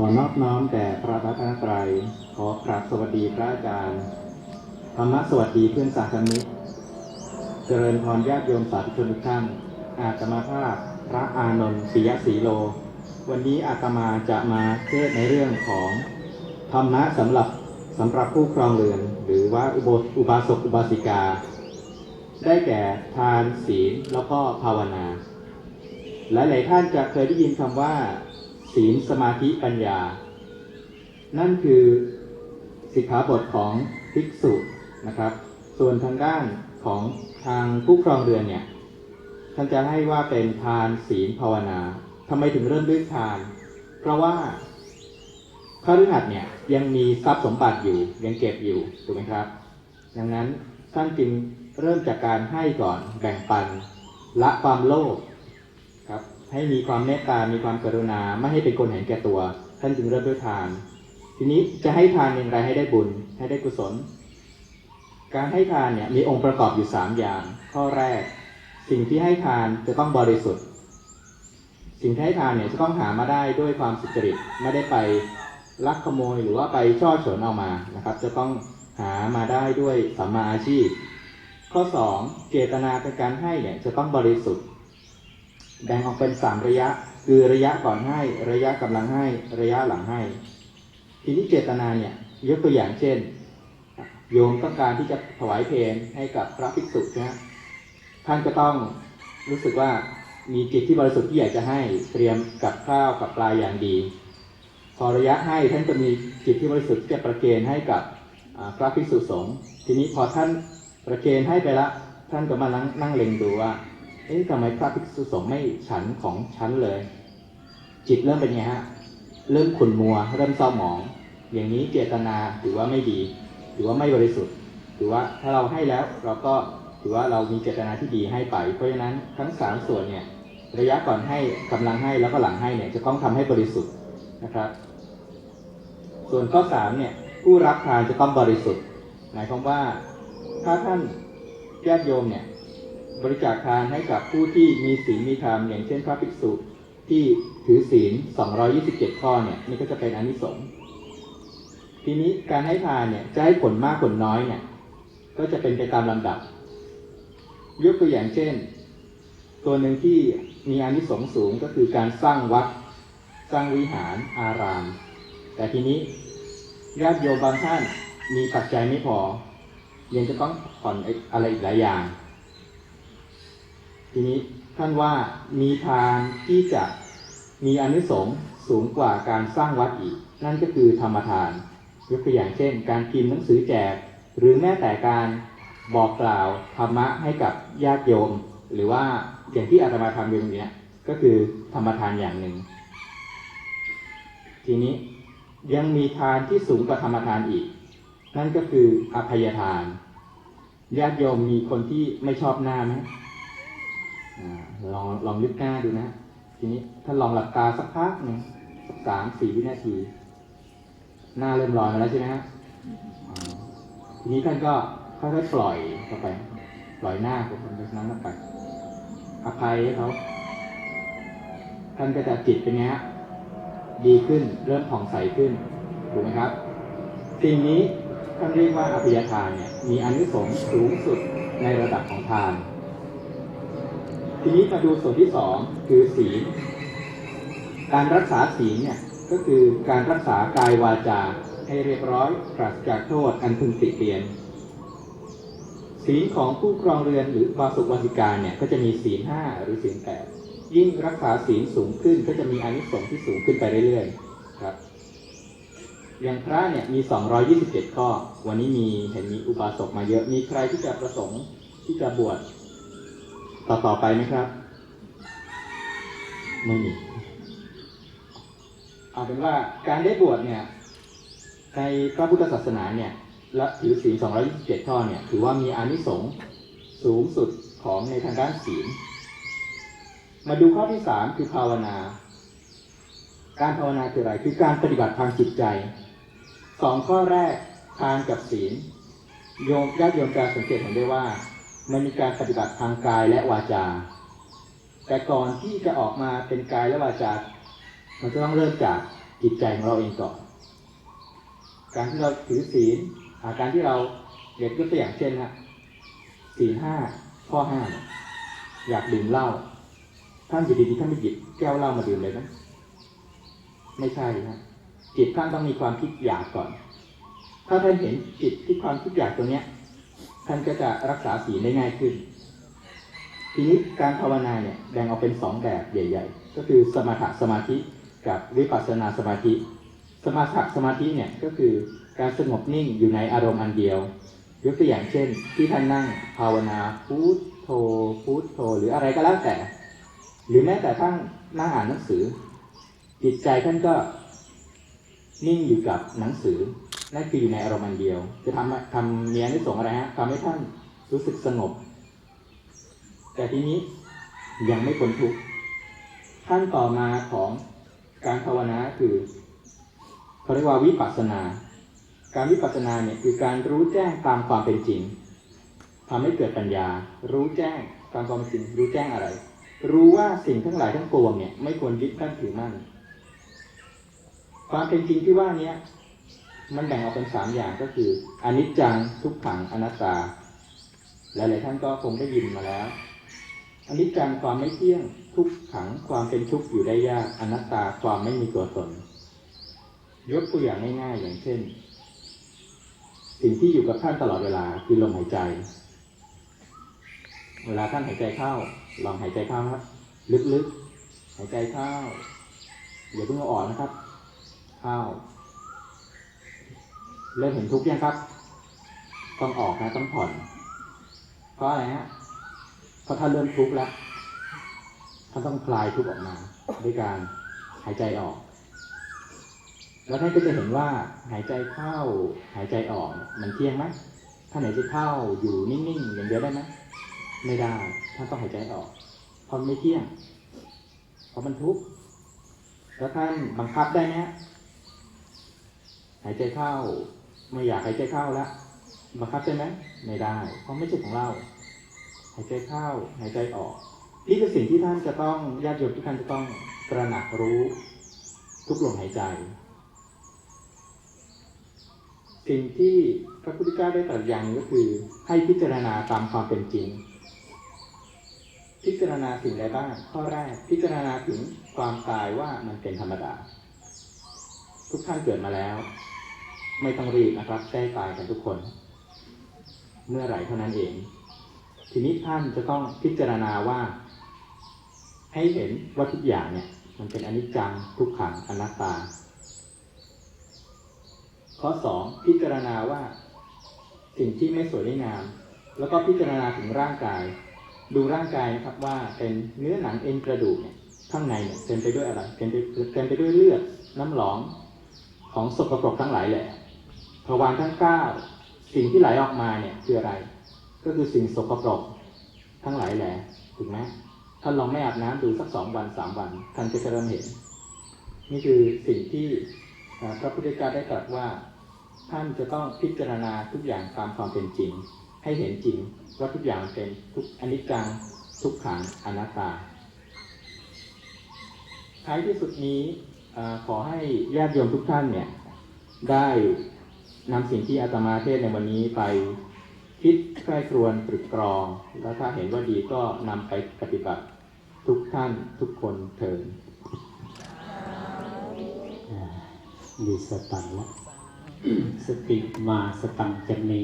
ขอนอบน้อมแด่พระรัตนตรัย ขอกราบสวัสดีพระอาจารย์ ธรรมะสวัสดีเพื่อนสาธมิก เจริญพรญาติโยมสาธุชนทุกท่าน อาตมาภาพพระอานนท์ปิยศรีโล วันนี้อาตมาจะมาเทศในเรื่องของธรรมะสำหรับสำหรับผู้ครองเรือน หรือว่าอุโบอุบาสกอุบาสิกา ได้แก่ทานศีลแล้วก็ภาวนา หลายๆท่านจะเคยได้ยินคำว่า ศีลสมาธิปัญญา นั่นคือสิกขาบทของภิกษุนะครับ ส่วนทางด้านของทางผู้ครองเรือนเนี่ยท่านจะให้ว่าเป็นทานศีลภาวนาทำไมถึงเริ่มด้วยทาน เพราะว่าข้าฤหัสเนี่ยยังมีทรัพย์สมบัติอยู่ยังเก็บอยู่ถูกไหมครับ ดังนั้นท่านจึงเริ่มจากการให้ก่อนแบ่งปัน ละความโลภ ให้มีความเมตตา มีความกรุณา ไม่ให้เป็นคนเห็นแก่ตัว ท่านจึงเริ่มด้วยทาน ทีนี้จะให้ทานอย่างไรให้ได้บุญ ให้ได้กุศล การให้ทานเนี่ยมีองค์ประกอบอยู่สามอย่าง ข้อแรก สิ่งที่ให้ทานจะต้องบริสุทธิ์ สิ่งที่ให้ทานเนี่ยจะต้องหามาได้ด้วยความสุจริต ไม่ได้ไปลักขโมยหรือว่าไปช่อฉนเอามา นะครับ จะต้องหามาได้ด้วยสัมมาอาชีพ ข้อสองเจตนาในการให้เนี่ยจะต้องบริสุทธิ์ แบ่งออกเป็นสามระยะ คือระยะก่อนให้ระยะกำลังให้ระยะหลังให้ ทีนี้เจตนาเนี่ยยกตัวอย่างเช่น โยมต้องการที่จะถวายเพลงให้กับพระภิกษุนะท่านก็ต้องรู้สึกว่ามีจิตที่บริสุทธิ์ที่อยากจะให้เตรียมกับข้าวกับปลาอย่างดี พอระยะให้ท่านจะมีจิตที่บริสุทธิ์ที่จะประเคนให้กับพระภิกษุสงฆ์ทีนี้พอท่านประเคนให้ไปละ ท่านก็มานั่งเล็งดูว่า เอ๊ะทำไมพระภิกษุสงฆ์ไม่ฉันของฉันเลย จิตเริ่มเป็นไงฮะ เริ่มขุ่นมัว เริ่มเศร้าหมอง อย่างนี้เจตนาถือว่าไม่ดี ถือว่าไม่บริสุทธิ์ ถือว่าถ้าเราให้แล้วเราก็ถือว่าเรามีเจตนาที่ดีให้ไป เพราะฉะนั้นทั้งสามส่วนเนี่ยระยะก่อนให้กำลังให้แล้วก็หลังให้เนี่ยจะต้องทำให้บริสุทธิ์นะครับ ส่วนข้อสามเนี่ยผู้รับทานจะต้องบริสุทธิ์ หมายความว่าถ้าท่านญาติโยมเนี่ย บริจาคทานให้กับผู้ที่มีศีลมีธรรมอย่างเช่นพระภิกษุที่ถือศีล 227 ข้อเนี่ยนี่ก็จะเป็นอนิสงส์ทีนี้การให้ทานเนี่ยจะให้ผลมากผลน้อยเนี่ยก็จะเป็นไปตามลำดับ ยกตัวอย่างเช่น ตัวหนึ่งที่มีอานิสงส์สูงก็คือการสร้างวัด สร้างวิหารอาราม แต่ทีนี้ญาติโยมบางท่านมีปัจจัยไม่พอยังจะต้องผ่อนอะไรอีกหลายอย่าง ทีนี้ท่านว่ามีทานที่จะมีอนิสงสูงกว่าการสร้างวัดอีก นั่นก็คือธรรมทาน ยกตัวอย่างเช่น การพิมพ์หนังสือแจก หรือแม้แต่การบอกกล่าวธรรมะให้กับญาติโยม หรือว่าอย่างที่อาตมาทำอยู่เนี้ยก็คือธรรมทานอย่างหนึ่ง ทีนี้ยังมีทานที่สูงกว่าธรรมทานอีก นั่นก็คืออภัยทานญาติโยมมีคนที่ไม่ชอบหน้าไหม ลองลองลึกหน้าดูนะ ทีนี้ถ้าลองหลับตาสักพักหนึ่งสามสี่วินาที หน้าเริ่มลอยมาแล้วใช่ไหมฮะทีนี้ท่านก็ค่อยๆปล่อยเข้าไป ปล่อยหน้าของคนนั้นออกไปอภัยเขาท่านก็จะจิตเป็นไงฮะดีขึ้นเริ่มผ่องใสขึ้นถูกไหมครับสิ่งนี้ท่านเรียกว่าอภิยทานเนี่ยมีอนิสงส์สูงสุดในระดับของทาน ทีนี้มาดูส่วนที่สองคือศีลการรักษาศีลเนี่ยก็คือการรักษากายวาจาให้เรียบร้อยปราศจากโทษอันพึงติเตียนศีลของผู้ครองเรือนหรือวาสุวาสิกาเนี่ยก็จะมีศีลห้าหรือศีลแปดยิ่งรักษาศีลสูงขึ้นก็จะมีอานิสงส์ที่สูงขึ้นไปเรื่อยๆครับ อย่างพระเนี่ยมี 227 ข้อ วันนี้มีเห็นมีอุบาสกมาเยอะมีใครที่จะประสงค์ที่จะบวช ต่อต่อไปไหมครับ ไม่มีเอาเป็นว่าการได้บวชเนี่ย ในพระพุทธศาสนาเนี่ย และถือศีล227ข้อเนี่ย ถือว่ามีอานิสงส์สูงสุดของในทางด้านศีล มาดูข้อที่สามคือภาวนา การภาวนาคืออะไร คือการปฏิบัติทางจิตใจ สองข้อแรกทานกับศีล โยมญาติโยมจะสังเกตเห็นได้ว่า มันมีการปฏิบัติทางกายและวาจา แต่ก่อนที่จะออกมาเป็นกายและวาจา มันจะต้องเริ่มจากจิตใจของเราเองก่อน การที่เราถือศีลอาการที่เราเด็กยกตัวอย่างเช่นนะศีลห้าข้อห้าอยากดื่มเหล้าท่านอยู่ดีๆท่านไม่หยิบแก้วเหล้ามาดื่มเลยนะ ไม่ใช่นะจิตท่านต้องมีความคิดอยากก่อน ถ้าท่านเห็นจิตที่ความคิดอยากตรงเนี้ย ท่านก็จะรักษาศีลได้ง่ายขึ้น ทีนี้การภาวนาเนี่ยแบ่งออกเป็นสองแบบใหญ่ ๆ ก็คือสมถะสมาธิกับวิปัสสนาสมาธิ สมถะสมาธิเนี่ยก็คือการสงบนิ่งอยู่ในอารมณ์อันเดียวยกตัวอย่างเช่น ที่ท่านนั่งภาวนาพุทโธพุทโธหรืออะไรก็แล้วแต่ หรือแม้แต่ท่านนั่งอ่านหนังสือ จิตใจท่านก็นิ่งอยู่กับหนังสือ นั่นคืออยู่ในอารมณ์เดียว จะทำทำเนียนิสงส์อะไรฮะทำให้ท่านรู้สึกสงบ แต่ทีนี้ยังไม่พ้นทุกข์ขั้นต่อมาของการภาวนาคือเขาเรียกว่าวิปัสสนา การวิปัสสนาเนี่ยคือการรู้แจ้งตามความเป็นจริงทำให้เกิดปัญญา รู้แจ้งตามความเป็นจริง รู้แจ้งอะไร รู้ว่าสิ่งทั้งหลายทั้งปวงเนี่ยไม่ควรยึดมั่นถือมั่น ความเป็นจริงที่ว่าเนี้ย มันแบ่งออกเป็นสามอย่างก็คืออนิจจังทุกขังอนัตตา หลายๆท่านก็คงได้ยินมาแล้วอนิจจังความไม่เที่ยงทุกขังความเป็นทุกข์อยู่ได้ยากอนัตตาความไม่มีตัวตน ยกตัวอย่างง่ายๆอย่างเช่น สิ่งที่อยู่กับท่านตลอดเวลาคือลมหายใจ เวลาท่านหายใจเข้า ลองหายใจเข้าครับ ลึกๆหายใจเข้าอย่าเพิ่งอาออกนะครับ เข้า เริ่มเห็นทุกข์ยังครับ ต้องออกนะต้องผ่อน เพราะอะไรฮะ เพราะถ้าเริ่มทุกข์แล้วท่านต้องคลายทุกข์ออกมา ด้วยการหายใจออก แล้วท่านก็จะเห็นว่า หายใจเข้า หายใจออก มันเที่ยงไหมถ้าหายใจเข้าอยู่นิ่งๆอย่างเดียวได้ไหมไม่ได้ ท่านต้องหายใจออกเพราะไม่เที่ยง เพราะมันทุกข์ แล้วท่านบังคับได้ไหมฮะหายใจเข้า ไม่อยากหายใจเข้าแล้วบังคับได้ไหมไม่ได้ เพราะไม่ใช่ของเราหายใจเข้าหายใจออก นี่คือสิ่งที่ท่านจะต้องญาติโยมทุกท่านจะต้องตระหนักรู้ทุกลมหายใจ สิ่งที่พระพุทธเจ้าได้ตรัสอย่างหนึ่งก็คือให้พิจารณาตามความเป็นจริง พิจารณาสิ่งใดบ้าง ข้อแรกพิจารณาถึงความตายว่ามันเป็นธรรมดา ทุกท่านเกิดมาแล้ว ไม่ต้องรีบนะครับใกล้ตายกันทุกคน เมื่อไหร่เท่านั้นเอง ทีนี้ท่านจะต้องพิจารณาว่า ให้เห็นว่าทุกอย่างเนี่ย มันเป็นอนิจจังทุกขังอนัตตา ข้อสองพิจารณาว่า สิ่งที่ไม่สวยไม่งาม แล้วก็พิจารณาถึงร่างกาย ดูร่างกายนะครับว่าเป็นเนื้อหนังเอ็นกระดูกเนี่ยข้างในเนี่ยเต็มไปด้วยอะไรเต็มไปเต็มไปด้วยเลือดน้ำหลองของสกปรกทั้งหลายแหละ ทวารทั้งเก้าสิ่งที่ไหลออกมาเนี่ยคืออะไร ก็คือสิ่งสกปรกทั้งหลายแหละถูกไหมท่านลองไม่อาบน้ำดูสักสองวันสามวันท่านจะเริ่มเห็น นี่คือสิ่งที่พระพุทธเจ้าได้ตรัสว่า ท่านจะต้องพิจารณาทุกอย่างตามความเป็นจริง ให้เห็นจริงว่าทุกอย่างเป็นทุกอนิจจังทุกขังอนัตตาท้ายที่สุดนี้ขอให้ญาติโยมทุกท่านเนี่ยได้ นำสิ่งที่อาตมาเทศในวันนี้ไปคิดใกล้ครวนตรึกตรอง แล้วถ้าเห็นว่าดีก็นำไปปฏิบัติทุกท่านทุกคนเถิดมีสตังละสติมาสตังจะมี